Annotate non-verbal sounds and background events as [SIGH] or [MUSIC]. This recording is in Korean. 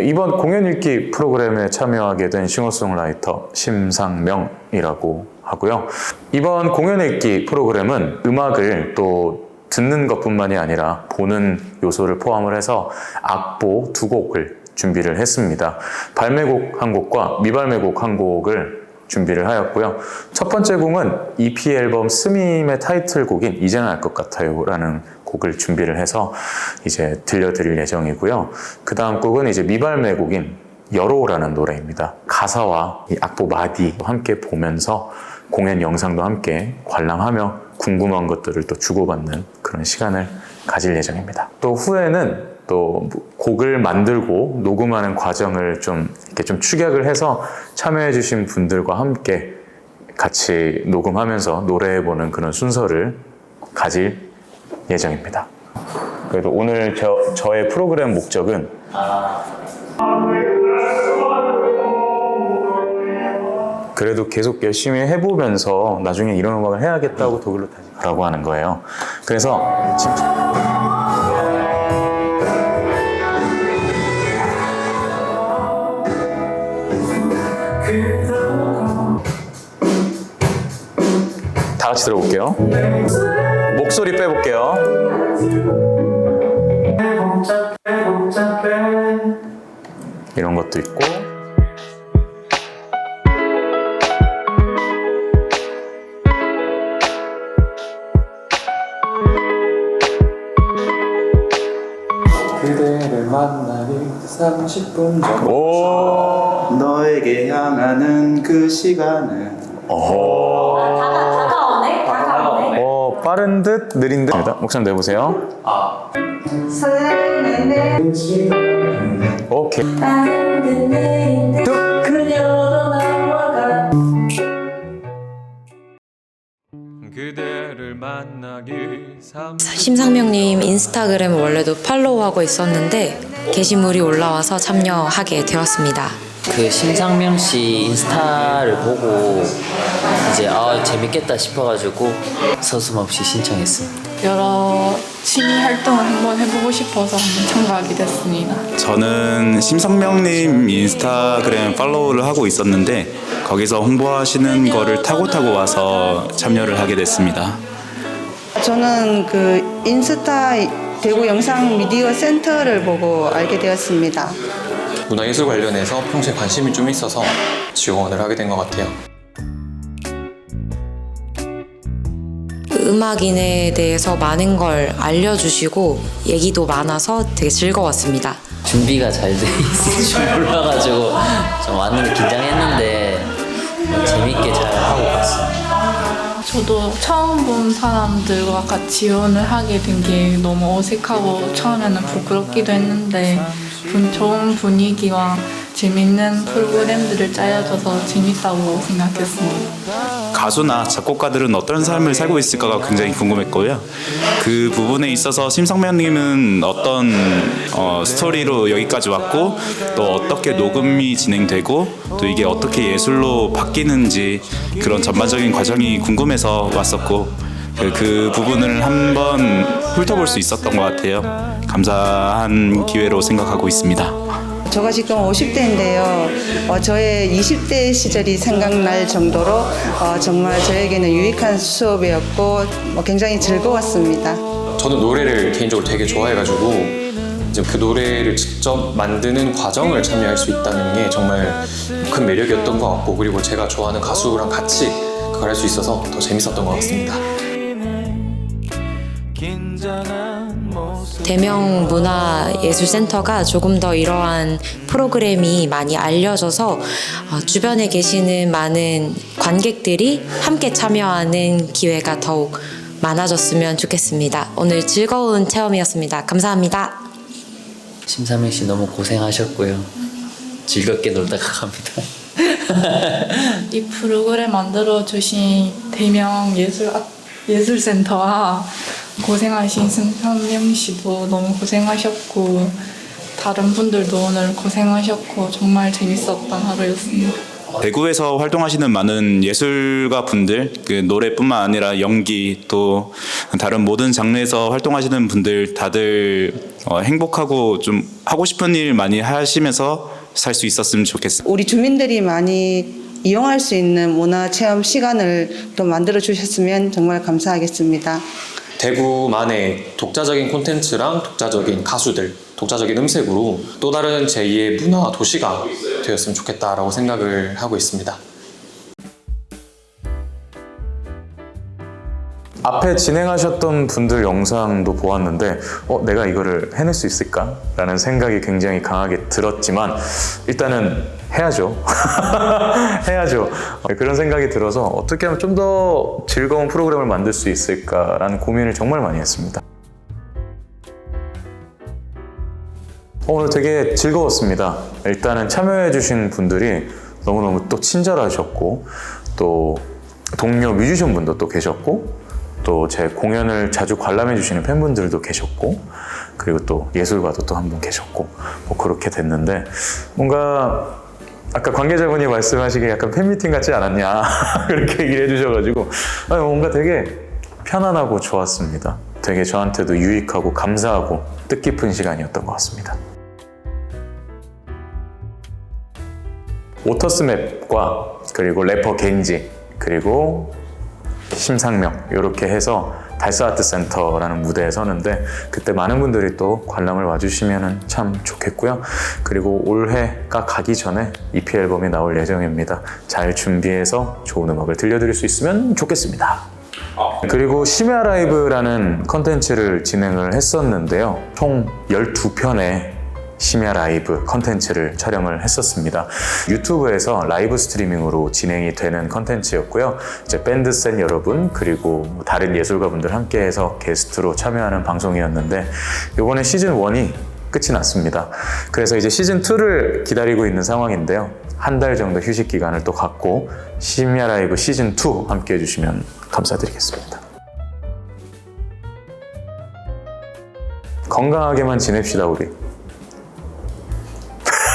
이번 공연 읽기 프로그램에 참여하게 된 싱어송라이터 심상명이라고 하고요. 이번 공연 읽기 프로그램은 음악을 또 듣는 것뿐만이 아니라 보는 요소를 포함을 해서 악보 두 곡을 준비를 했습니다. 발매곡 한 곡과 미발매곡 한 곡을 준비를 하였고요. 첫 번째 곡은 EP 앨범 스밈의 타이틀곡인 이제는 알 것 같아요 라는 곡을 준비를 해서 이제 들려드릴 예정이고요. 그 다음 곡은 이제 미발매 곡인 여로라는 노래입니다. 가사와 이 악보 마디 함께 보면서 공연 영상도 함께 관람하며 궁금한 것들을 또 주고받는 그런 시간을 가질 예정입니다. 또 후에는 또 곡을 만들고 녹음하는 과정을 좀 이렇게 좀 축약을 해서 참여해주신 분들과 함께 같이 녹음하면서 노래해보는 그런 순서를 가질 예정입니다. 그래도 오늘 저, 저의 프로그램 목적은 그래도 계속 열심히 해보면서 나중에 이런 음악을 해야겠다고 독일로 다시 가라고 하는 거예요. 그래서 지금 다 같이 들어볼게요. 목소리 빼볼게요. 이런 것도 있고. 그대를 만나기 30분 전 오. 너에게 향하는 그 시간은 어허. 빠른 듯 느린 듯. 목소리 내보세요. 설레는 오케이. 나는 그네인데 그녀도 나와 가 그대를 만나기 3 심상명님 인스타그램을 원래도 팔로우하고 있었는데 게시물이 올라와서 참여하게 되었습니다. 그 심상명 씨 인스타를 보고 이제 아 재밌겠다 싶어가지고 서슴없이 신청했습니다. 여러 취미 활동을 한번 해보고 싶어서 한번 참가하게 됐습니다. 저는 심성명님 인스타그램 팔로우를 하고 있었는데 거기서 홍보하시는 거를 타고 타고 와서 참여를 하게 됐습니다. 저는 그 인스타 대구 영상 미디어 센터를 보고 알게 되었습니다. 문화예술 관련해서 평소에 관심이 좀 있어서 지원을 하게 된 것 같아요. 음악인에 대해서 많은 걸 알려주시고 얘기도 많아서 되게 즐거웠습니다. 준비가 잘 돼 있을 줄 몰라가지고 좀 왔는데 긴장했는데 재밌게 잘 하고 갔습니다. 저도 처음 본 사람들과 같이 지원을 하게 된 게 너무 어색하고 처음에는 부끄럽기도 했는데 분, 좋은 분위기와 재밌는 프로그램들을 짜여져서 재밌다고 생각했습니다. 가수나 작곡가들은 어떤 삶을 살고 있을까가 굉장히 궁금했고요. 그 부분에 있어서 심성명님은 어떤 어, 스토리로 여기까지 왔고 또 어떻게 녹음이 진행되고 또 이게 어떻게 예술로 바뀌는지 그런 전반적인 과정이 궁금해서 왔었고 그, 그 부분을 한번 훑어볼 수 있었던 것 같아요. 감사한 기회로 생각하고 있습니다. 제가 지금 50대인데요. 어, 저의 20대 시절이 생각날 정도로 어, 정말 저에게는 유익한 수업이었고 뭐 굉장히 즐거웠습니다. 저는 노래를 개인적으로 되게 좋아해가지고 이제 그 노래를 직접 만드는 과정을 참여할 수 있다는 게 정말 큰 매력이었던 것 같고 그리고 제가 좋아하는 가수랑 같이 그걸 할 수 있어서 더 재밌었던 것 같습니다. 대명 문화예술센터가 조금 더 이러한 프로그램이 많이 알려져서 어, 주변에 계시는 많은 관객들이 함께 참여하는 기회가 더욱 많아졌으면 좋겠습니다. 오늘 즐거운 체험이었습니다. 감사합니다. 심상명 씨 너무 고생하셨고요. 즐겁게 놀다가 갑니다. [LAUGHS] 이 프로그램 만들어 주신 대명 예술 아- 예술센터와 고생하신 승현명 씨도 너무 고생하셨고 다른 분들도 오늘 고생하셨고 정말 재밌었던 하루였습니다. 대구에서 활동하시는 많은 예술가 분들, 그 노래뿐만 아니라 연기 또 다른 모든 장르에서 활동하시는 분들 다들 어, 행복하고 좀 하고 싶은 일 많이 하시면서 살 수 있었으면 좋겠습니다. 우리 주민들이 많이 이용할 수 있는 문화 체험 시간을 또 만들어 주셨으면 정말 감사하겠습니다. 대구만의 독자적인 콘텐츠랑 독자적인 가수들, 독자적인 음색으로 또 다른 제2의 문화 도시가 되었으면 좋겠다라고 생각을 하고 있습니다. 앞에 진행하셨던 분들 영상도 보았는데 어, 내가 이거를 해낼 수 있을까? 라는 생각이 굉장히 강하게 들었지만 일단은 해야죠. [LAUGHS] 해야죠. 네, 그런 생각이 들어서 어떻게 하면 좀 더 즐거운 프로그램을 만들 수 있을까라는 고민을 정말 많이 했습니다. 어, 오늘 되게 즐거웠습니다. 일단은 참여해주신 분들이 너무너무 또 친절하셨고, 또 동료 뮤지션 분도 또 계셨고, 또 제 공연을 자주 관람해 주시는 팬분들도 계셨고, 그리고 또 예술가도 또 한 분 계셨고, 뭐 그렇게 됐는데, 뭔가 아까 관계자분이 말씀하시기에 약간 팬미팅 같지 않았냐, [LAUGHS] 그렇게 얘기를 해주셔가지고, 아니, 뭔가 되게 편안하고 좋았습니다. 되게 저한테도 유익하고 감사하고 뜻깊은 시간이었던 것 같습니다. 오터스맵과 그리고 래퍼 겐지 그리고 심상명 이렇게 해서 달서아트 센터라는 무대에 서는데 그때 많은 분들이 또 관람을 와주시면 참 좋겠고요. 그리고 올해가 가기 전에 EP 앨범이 나올 예정입니다. 잘 준비해서 좋은 음악을 들려드릴 수 있으면 좋겠습니다. 그리고 심야 라이브라는 컨텐츠를 진행을 했었는데요. 총 12편의 심야 라이브 컨텐츠를 촬영을 했었습니다. 유튜브에서 라이브 스트리밍으로 진행이 되는 컨텐츠였고요. 이제 밴드센 여러분 그리고 뭐 다른 예술가분들 함께해서 게스트로 참여하는 방송이었는데 이번에 시즌 1이 끝이 났습니다. 그래서 이제 시즌 2를 기다리고 있는 상황인데요. 한 달 정도 휴식 기간을 또 갖고 심야 라이브 시즌 2 함께 해주시면 감사드리겠습니다. 건강하게만 지냅시다 우리.